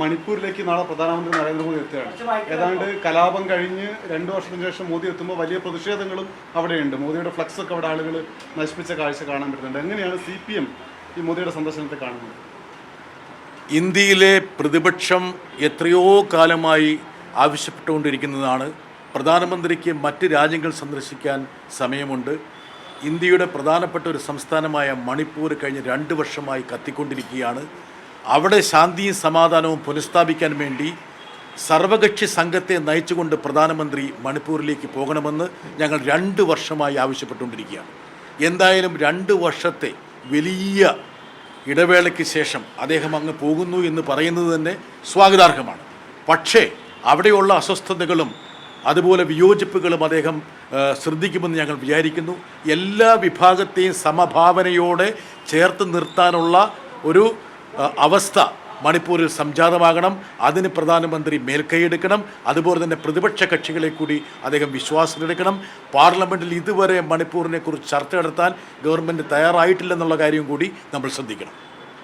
മണിപ്പൂരിലേക്ക് നാളെ പ്രധാനമന്ത്രി നരേന്ദ്രമോദി എത്തുകയാണ്. ഏതാണ്ട് കലാപം കഴിഞ്ഞ് രണ്ടു വർഷത്തിന് ശേഷം മോദി എത്തുമ്പോൾ വലിയ പ്രതിഷേധങ്ങളും അവിടെയുണ്ട്. മോദിയുടെ ഫ്ലക്സ് ഒക്കെ അവിടെ ആളുകൾ നശിപ്പിച്ച കാഴ്ച കാണാൻ പറ്റുന്നുണ്ട്. എങ്ങനെയാണ് സി പി എം ഈ മോദിയുടെ സന്ദർശനത്തെ കാണുന്നത്? ഇന്ത്യയിലെ പ്രതിപക്ഷം എത്രയോ കാലമായി ആവശ്യപ്പെട്ടുകൊണ്ടിരിക്കുന്നതാണ്. പ്രധാനമന്ത്രിക്ക് മറ്റ് രാജ്യങ്ങൾ സന്ദർശിക്കാൻ സമയമുണ്ട്. ഇന്ത്യയുടെ പ്രധാനപ്പെട്ട ഒരു സംസ്ഥാനമായ മണിപ്പൂർ കഴിഞ്ഞ് രണ്ട് വർഷമായി കത്തിക്കൊണ്ടിരിക്കുകയാണ്. അവിടെ ശാന്തിയും സമാധാനവും പുനഃസ്ഥാപിക്കാൻ വേണ്ടി സർവകക്ഷി സംഘത്തെ നയിച്ചുകൊണ്ട് പ്രധാനമന്ത്രി മണിപ്പൂരിലേക്ക് പോകണമെന്ന് ഞങ്ങൾ രണ്ട് വർഷമായി ആവശ്യപ്പെട്ടുകൊണ്ടിരിക്കുകയാണ്. എന്തായാലും രണ്ട് വർഷത്തെ വലിയ ഇടവേളയ്ക്ക് ശേഷം അദ്ദേഹം അങ്ങ് പോകുന്നു എന്ന് പറയുന്നത് തന്നെ സ്വാഗതാർഹമാണ്. പക്ഷേ അവിടെയുള്ള അസ്വസ്ഥതകളും അതുപോലെ വിയോജിപ്പുകളും അദ്ദേഹം ശ്രദ്ധിക്കുമെന്ന് ഞങ്ങൾ വിചാരിക്കുന്നു. എല്ലാ വിഭാഗത്തെയും സമഭാവനയോടെ ചേർത്ത് നിർത്താനുള്ള ഒരു അവസ്ഥ മണിപ്പൂരിൽ സംജാതമാകണം. അതിന് പ്രധാനമന്ത്രി മേൽക്കൈയെടുക്കണം. അതുപോലെ തന്നെ പ്രതിപക്ഷ കക്ഷികളെ കൂടി അദ്ദേഹം വിശ്വാസത്തിലെടുക്കണം. പാർലമെന്റിൽ ഇതുവരെ മണിപ്പൂരിനെക്കുറിച്ച് ചർച്ച നടത്താൻ ഗവൺമെന്റ് തയ്യാറായിട്ടില്ലെന്നുള്ള കാര്യം കൂടി നമ്മൾ ശ്രദ്ധിക്കണം.